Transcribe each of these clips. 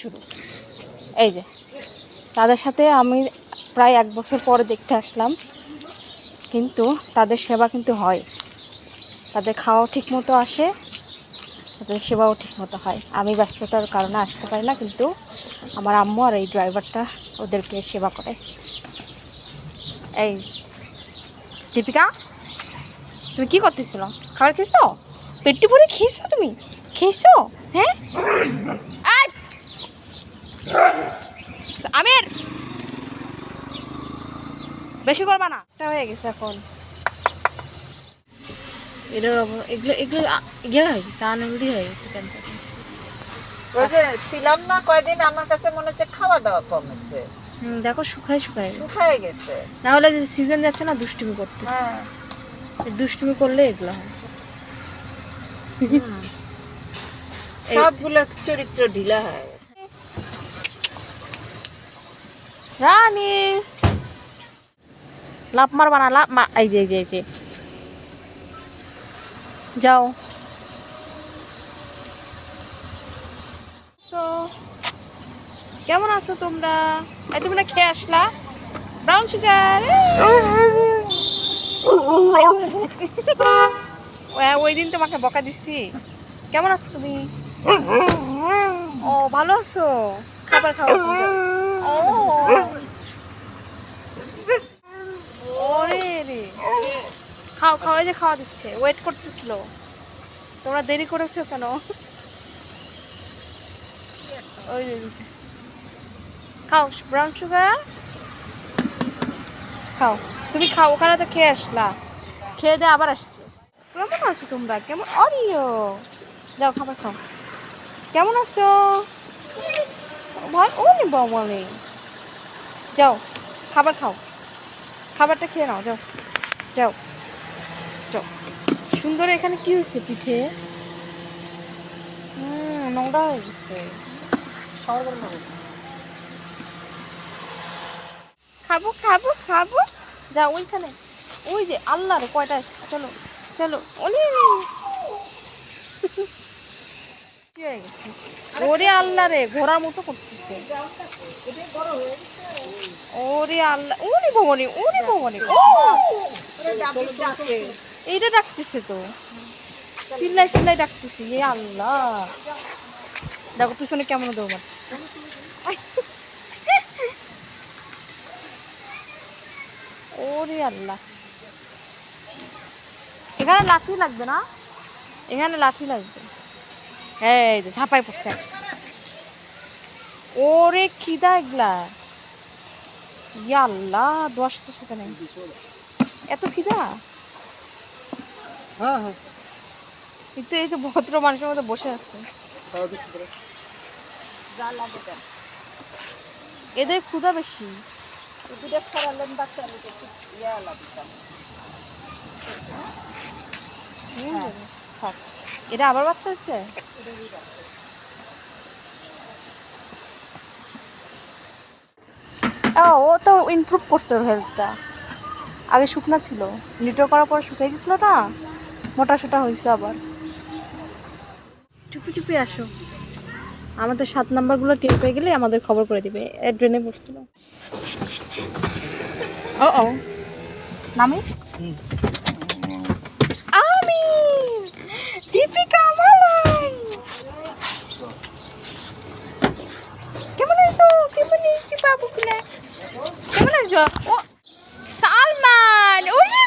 শুরু। এই যে, তাদের সাথে আমি প্রায় এক বছর পরে দেখতে আসলাম, কিন্তু তাদের সেবা কিন্তু হয়। তাদের খাওয়াও ঠিক মতো আসে, তাদের সেবাও ঠিক মতো হয়। আমি ব্যস্ততার কারণে আসতে পারি না, কিন্তু আমার আম্মু আর এই ড্রাইভারটা ওদেরকে সেবা করে। এই, দীপিকা, তুমি কি করতেছিল? খাবার খেয়েছো? পেটটি ভরে খেয়েছো তুমি? খেয়েছো? হ্যাঁ এই! আমির বেশি করবা না। তা হয়ে গেছে এখন। এটার এগুলো এগুলো আ- ইয়ে হয়ে গেছে আনন্দি হয়ে গেছে ক্যান্সার ওই যে ছিলাম না কয়দিন আমার কাছে মনে হচ্ছে খাওয়া দাওয়া কমেছে হুম দেখো শুকায় শুকায় শুকায় গেছে। না হলে যে সিজন যাচ্ছে না দুষ্টুমি করতেছে। হ্যাঁ। এই দুষ্টুমি করলে এগুলো হয়। সবগুলোর চরিত্র ঢিলা হয়ে গেছে। রানী! লাভ মারবা না লাভ মা এই যে এই যে এই যে। যাও। So, কেমন আছো তোমরা? এই তুমি না খেয়ে আসলা? ব্রাউন সুগার ওই দিন তোমাকে বকা দিছি কেমন আছো তুমি? ও ভালো আছো? খাবার খাওয়া ও খাও খাও যে খাওয়া দিচ্ছে। ওয়েট করতেছিল। তোমরা দেরি করেছ কেন? খাও ব্রাউন সুগার খাও। তুমি খাও, ওখানে তো খেয়ে আসলা। খেয়ে দিয়ে আবার আসছে। কেমন আছো তোমরা? কেমন অরিও। যাও, খাবার খাও। কেমন আছো? ভাই ও নি যাও, খাবার খাও। খাবারটা খেয়ে নাও, যাও যাও যাও। সুন্দর এখানে কি হয়েছে পিঠে? হুম, নোংরা হয়ে গেছে। খাব খাব খাব। যা ওইখানে। ওই যে আল্লাহ রে কয়টা চলো চলো ওলি কি হয়ে গেছে। ওরে আল্লাহ রে ঘোড়ার মতো করতেছে। ওরে আল্লাহ ওরে ভবনি ওরে ভবনি ও! এইটা ডাকতেছে তো। চিল্লাই চিল্লাই ডাকতেছি এ আল্লাহ। দেখো পিছনে কেমন দৌড় ওরে আল্লাহ। এখানে লাঠি লাগবে না? এখানে লাঠি লাগবে। এই যে ঝাপাই পড়ছে। ওরে খিদা এগুলা? ইয়া আল্লাহ দশ সাথে সাথে নেই। এত খিদা হ্যাঁ হ্যাঁ। কিন্তু এই তো ভদ্র মানুষের মধ্যে বসে আছে। এদের ক্ষুধা বেশি। হ্যাঁ। এটা আবার বাচ্চা হচ্ছে ও ও তো ইমপ্রুভ করছে ওর হেলথটা আগে শুকনা ছিল। লিটো করার পর শুকিয়ে গেছিল না? মোটা সোটা হয়েছে আবার। চুপি চুপি আসো। আমাদের সাত নাম্বারগুলো টের পেয়ে গেলে আমাদের খবর করে দিবে। এ ড্রেনে পড়ছিল। ও ও। নামি আমি দীপিকা মালাই কেমন আছো কেমন আছো বাবু কুলা কেমন ও সালমান ওরে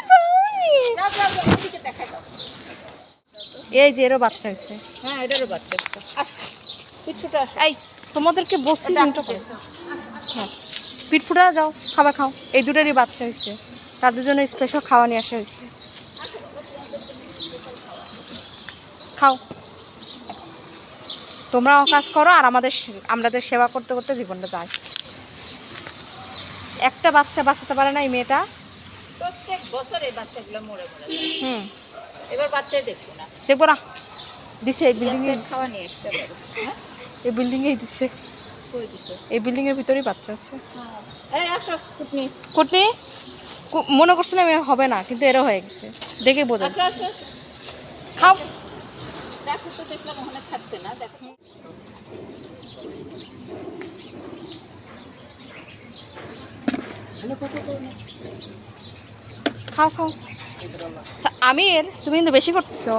এই যে এরও বাচ্চা হয়েছে হ্যাঁ এটারও বাচ্চা পিঠুটা আসো। এই তোমাদেরকে বসি হ্যাঁ পিঠ ফুটা যাও খাবার খাও। এই দুটারই বাচ্চা হয়েছে। তাদের জন্য স্পেশাল খাওয়া নিয়ে আসা হয়েছে। খাও। তোমরাও কাজ করো আর আমাদের আমাদের সেবা করতে করতে জীবনটা যায়। একটা বাচ্চা বাঁচাতে পারে না এই মেয়েটা। প্রত্যেক বছর এই বাচ্চাগুলো মরে মরে হুম। এবার বাচ্চাই দেখব না। দেখব না। দিছে এই বিল্ডিংয়ে খাওয়া নিয়ে আসতে পারো। হ্যাঁ? এই বিল্ডিংয়েই দিছে। এই বিল্ডিংয়ের ভিতরেই বাচ্চা আছে। কুটনি। কুটনি মনে করছিলাম হবে না কিন্তু এরও হয়ে গেছে। দেখে বোঝা খাও। দেখো তো দেখলাম ওখানে খাচ্ছে না দেখো। খাও খাও। আমির তুমি কিন্তু বেশি করতেছো।